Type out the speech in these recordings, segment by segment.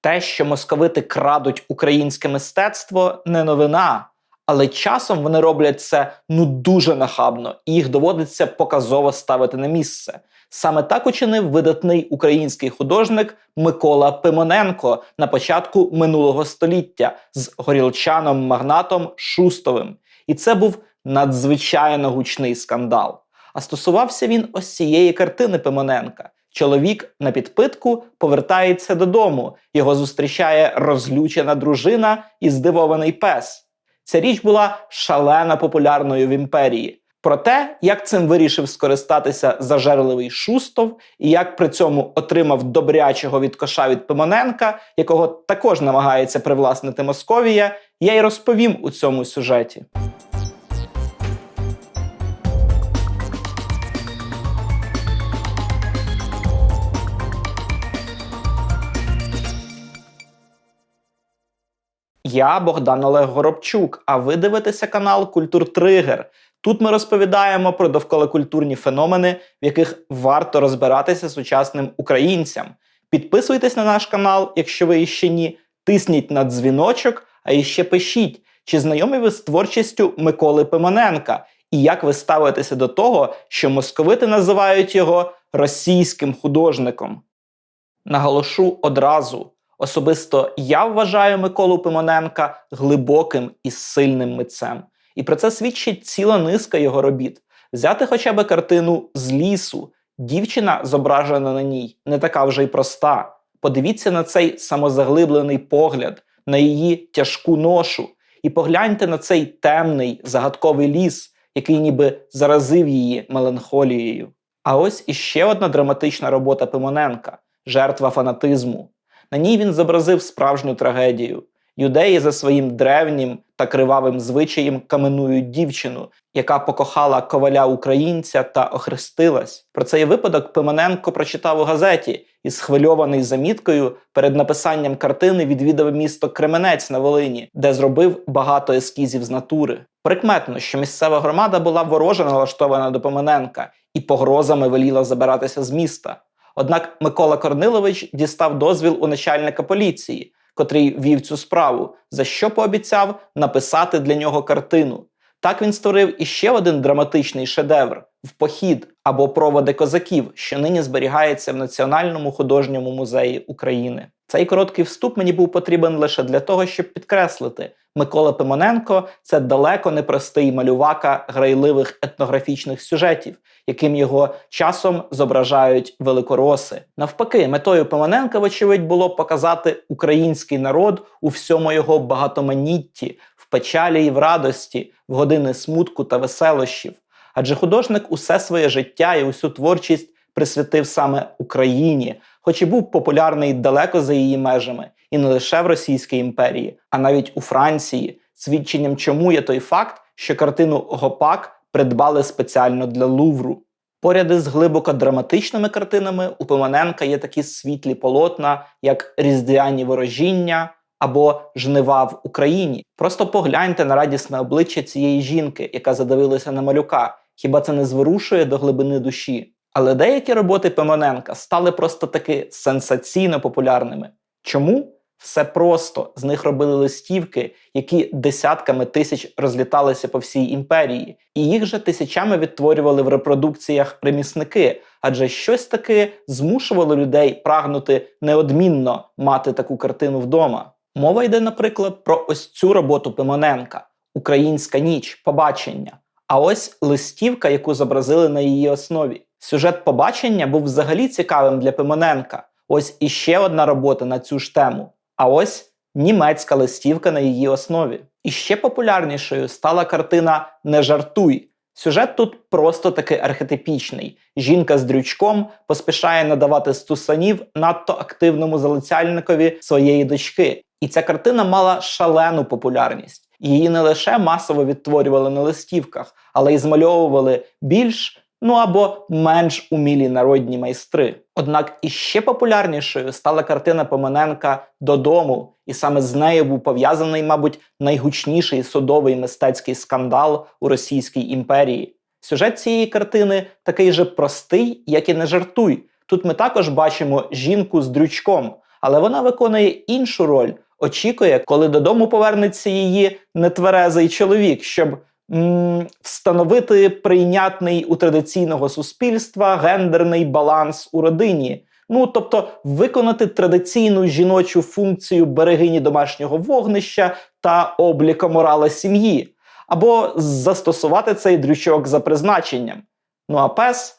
Те, що московити крадуть українське мистецтво, не новина. Але часом вони роблять це ну дуже нахабно, і їх доводиться показово ставити на місце. Саме так учинив видатний український художник Микола Пимоненко на початку минулого століття з горілчаном магнатом Шустовим. І це був надзвичайно гучний скандал. А стосувався він ось цієї картини Пимоненка. Чоловік на підпитку повертається додому. Його зустрічає розлючена дружина і здивований пес. Ця річ була шалено популярною в імперії. Про те, як цим вирішив скористатися зажерливий Шустов, і як при цьому отримав добрячого від коша від Пимоненка, якого також намагається привласнити Московія, я й розповім у цьому сюжеті. Я Богдан Олег Горобчук, а ви дивитеся канал Культур Тригер. Тут ми розповідаємо про довколокультурні феномени, в яких варто розбиратися сучасним українцям. Підписуйтесь на наш канал, якщо ви іще ні. Тисніть на дзвіночок, а іще пишіть, чи знайомі ви з творчістю Миколи Пимоненка, і як ви ставитеся до того, що московити називають його російським художником. Наголошу одразу. Особисто я вважаю Миколу Пимоненка глибоким і сильним митцем. І про це свідчить ціла низка його робіт. Взяти хоча б картину з лісу. Дівчина, зображена на ній, не така вже й проста. Подивіться на цей самозаглиблений погляд, на її тяжку ношу, і погляньте на цей темний загадковий ліс, який ніби заразив її меланхолією. А ось іще одна драматична робота Пимоненка жертва фанатизму. На ній він зобразив справжню трагедію. Юдеї за своїм древнім та кривавим звичаєм каменують дівчину, яка покохала коваля українця та охрестилась. Про цей випадок Пимоненко прочитав у газеті і, схвильований заміткою, перед написанням картини відвідав місто Кременець на Волині, де зробив багато ескізів з натури. Прикметно, що місцева громада була вороже налаштована до Пимоненка і погрозами веліла забиратися з міста. Однак Микола Корнилович дістав дозвіл у начальника поліції, котрий вів цю справу, за що пообіцяв написати для нього картину. Так він створив іще один драматичний шедевр в похід або проводи козаків, що нині зберігається в Національному художньому музеї України. Цей короткий вступ мені був потрібен лише для того, щоб підкреслити, Микола Пимоненко це далеко не простий малювака грайливих етнографічних сюжетів, яким його часом зображають великороси. Навпаки, метою Пимоненка, вочевидь, було показати український народ у всьому його багатоманітті, в печалі і в радості, в години смутку та веселощів. Адже художник усе своє життя і усю творчість присвятив саме Україні, хоч і був популярний далеко за її межами, і не лише в Російській імперії, а навіть у Франції, свідченням чому є той факт, що картину Гопак придбали спеціально для Лувру. Поряд із глибоко драматичними картинами у Пимоненка є такі світлі полотна, як Різдвяні ворожіння або Жнива в Україні. Просто погляньте на радісне обличчя цієї жінки, яка задивилася на малюка. Хіба це не зворушує до глибини душі? Але деякі роботи Пимоненка стали просто таки сенсаційно популярними. Чому? Все просто з них робили листівки, які десятками тисяч розліталися по всій імперії, і їх же тисячами відтворювали в репродукціях ремісники, адже щось таки змушувало людей прагнути неодмінно мати таку картину вдома. Мова йде, наприклад, про ось цю роботу Пимоненка Українська ніч, побачення. А ось листівка, яку зобразили на її основі. Сюжет побачення був взагалі цікавим для Пимоненка. Ось іще одна робота на цю ж тему. А ось німецька листівка на її основі. І ще популярнішою стала картина Не жартуй. Сюжет тут просто таки архетипічний. Жінка з дрючком поспішає надавати стусанів надто активному залицяльникові своєї дочки. І ця картина мала шалену популярність. Її не лише масово відтворювали на листівках, але й змальовували більш ну або менш умілі народні майстри. Однак іще популярнішою стала картина Поминенка додому, і саме з нею був пов'язаний, мабуть, найгучніший судовий мистецький скандал у Російській імперії. Сюжет цієї картини такий же простий, як і не жартуй. Тут ми також бачимо жінку з дрючком, Але вона виконує іншу роль, очікує, коли додому повернеться її нетверезий чоловік, щоб встановити прийнятний у традиційного суспільства гендерний баланс у родині. Ну, тобто виконати традиційну жіночу функцію берегині домашнього вогнища та обліка морали сім'ї, або застосувати цей дрючок за призначенням. Ну а пес.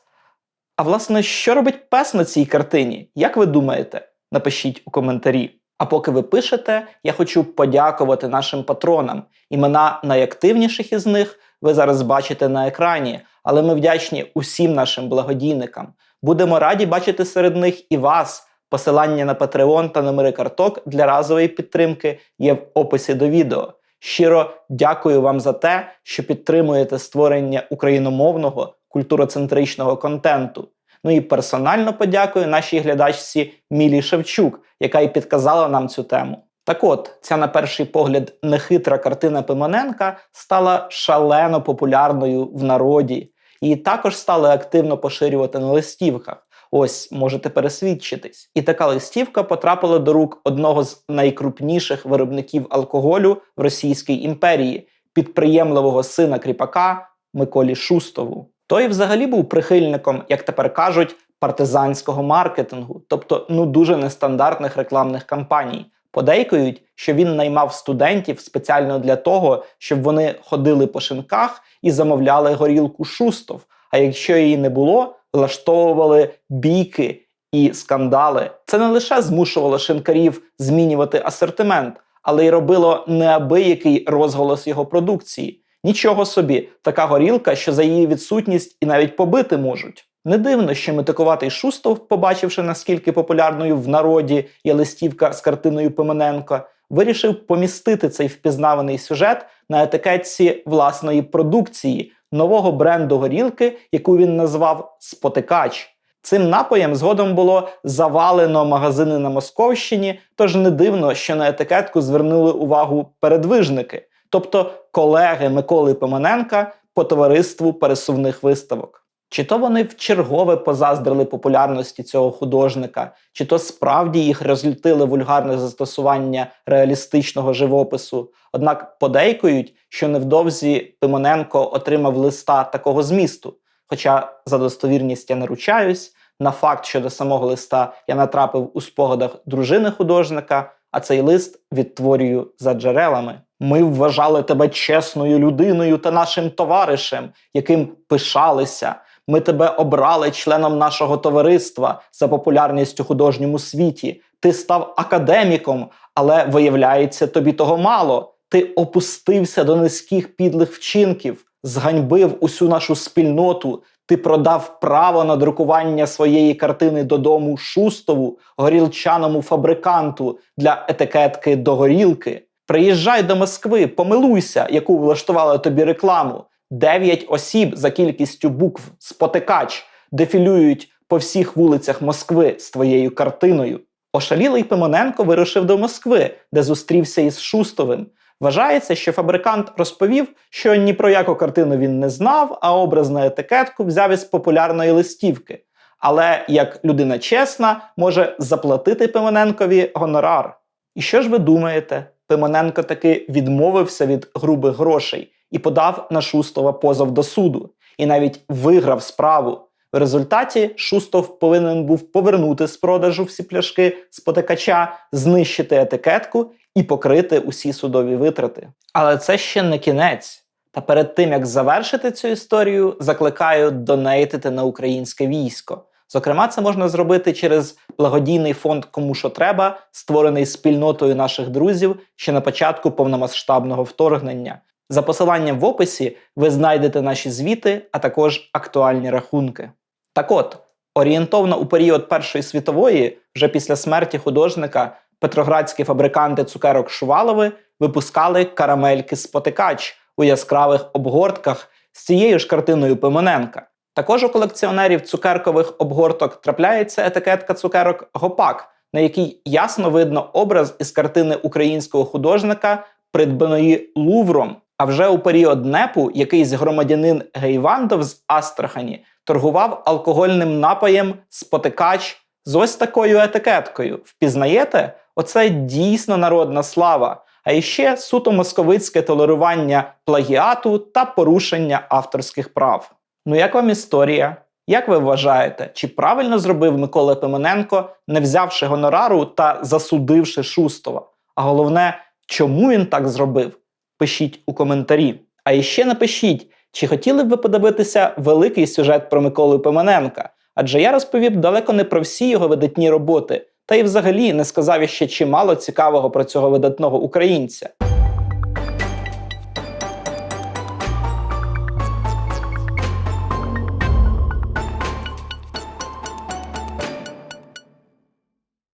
А власне, що робить пес на цій картині? Як ви думаєте? Напишіть у коментарі. А поки ви пишете, я хочу подякувати нашим патронам. Імена найактивніших із них ви зараз бачите на екрані, але ми вдячні усім нашим благодійникам. Будемо раді бачити серед них і вас. Посилання на Patreon та номери карток для разової підтримки є в описі до відео. Щиро дякую вам за те, що підтримуєте створення україномовного культуроцентричного контенту. Ну і персонально подякую нашій глядачці Мілі Шевчук, яка і підказала нам цю тему. Так от, ця на перший погляд нехитра картина Пимоненка стала шалено популярною в народі. Її також стали активно поширювати на листівках. Ось можете пересвідчитись. І така листівка потрапила до рук одного з найкрупніших виробників алкоголю в Російській імперії, підприємливого сина кріпака Миколі Шустову. Той взагалі був прихильником, як тепер кажуть, партизанського маркетингу, тобто ну дуже нестандартних рекламних кампаній. Подейкують, що він наймав студентів спеціально для того, щоб вони ходили по шинках і замовляли горілку шустов. А якщо її не було, влаштовували бійки і скандали. Це не лише змушувало шинкарів змінювати асортимент, але й робило неабиякий розголос його продукції. Нічого собі, така горілка, що за її відсутність і навіть побити можуть. Не дивно, що метикуватий Шустов, побачивши наскільки популярною в народі є листівка з картиною Пимененко, вирішив помістити цей впізнаваний сюжет на етикетці власної продукції нового бренду горілки, яку він назвав Спотикач. Цим напоєм згодом було завалено магазини на Московщині, тож не дивно, що на етикетку звернули увагу передвижники, тобто колеги Миколи Пимоненка по товариству пересувних виставок. Чи то вони вчергове позаздрили популярності цього художника, чи то справді їх розлютили вульгарне застосування реалістичного живопису. Однак подейкують, що невдовзі Пимоненко отримав листа такого змісту. Хоча за достовірність я не ручаюсь, на факт щодо самого листа я натрапив у спогадах дружини художника, а цей лист відтворюю за джерелами. Ми вважали тебе чесною людиною та нашим товаришем, яким пишалися. Ми тебе обрали членом нашого товариства за популярність у художньому світі. Ти став академіком, але виявляється, тобі того мало. Ти опустився до низьких підлих вчинків, зганьбив усю нашу спільноту. Ти продав право на друкування своєї картини додому Шустову, горілчаному фабриканту для етикетки до горілки. Приїжджай до Москви, помилуйся, яку влаштували тобі рекламу. Дев'ять осіб за кількістю букв спотикач дефілюють по всіх вулицях Москви з твоєю картиною. Ошалілий Пимоненко вирушив до Москви, де зустрівся із Шустовим. Вважається, що фабрикант розповів, що ні про яку картину він не знав, а образ на етикетку взяв із популярної листівки. Але як людина чесна, може заплатити Пимоненкові гонорар. І що ж ви думаєте? Пимоненко таки відмовився від грубих грошей і подав на Шустова позов до суду, і навіть виграв справу. В результаті Шустов повинен був повернути з продажу всі пляшки з потекача, знищити етикетку і покрити усі судові витрати. Але це ще не кінець. Та перед тим як завершити цю історію, закликаю донейтити на українське військо. Зокрема, це можна зробити через благодійний фонд Кому що треба, створений спільнотою наших друзів ще на початку повномасштабного вторгнення. За посиланням в описі ви знайдете наші звіти, а також актуальні рахунки. Так от, орієнтовно у період Першої світової, вже після смерті художника, петроградські фабриканти цукерок Шувалови випускали карамельки спотикач у яскравих обгортках з цією ж картиною Пимоненка. Також у колекціонерів цукеркових обгорток трапляється етикетка цукерок Гопак, на якій ясно видно образ із картини українського художника, придбаної Лувром. А вже у період непу якийсь громадянин Гейвандов з Астрахані торгував алкогольним напоєм спотикач з ось такою етикеткою. Впізнаєте? Оце дійсно народна слава. А іще суто московицьке толерування плагіату та порушення авторських прав. Ну як вам історія? Як ви вважаєте, чи правильно зробив Микола Пимененко, не взявши гонорару та засудивши Шустова? А головне, чому він так зробив? Пишіть у коментарі. А іще напишіть, чи хотіли б ви подивитися великий сюжет про Миколу Пимененка? Адже я розповів далеко не про всі його видатні роботи, та й взагалі не сказав іще чимало цікавого про цього видатного українця.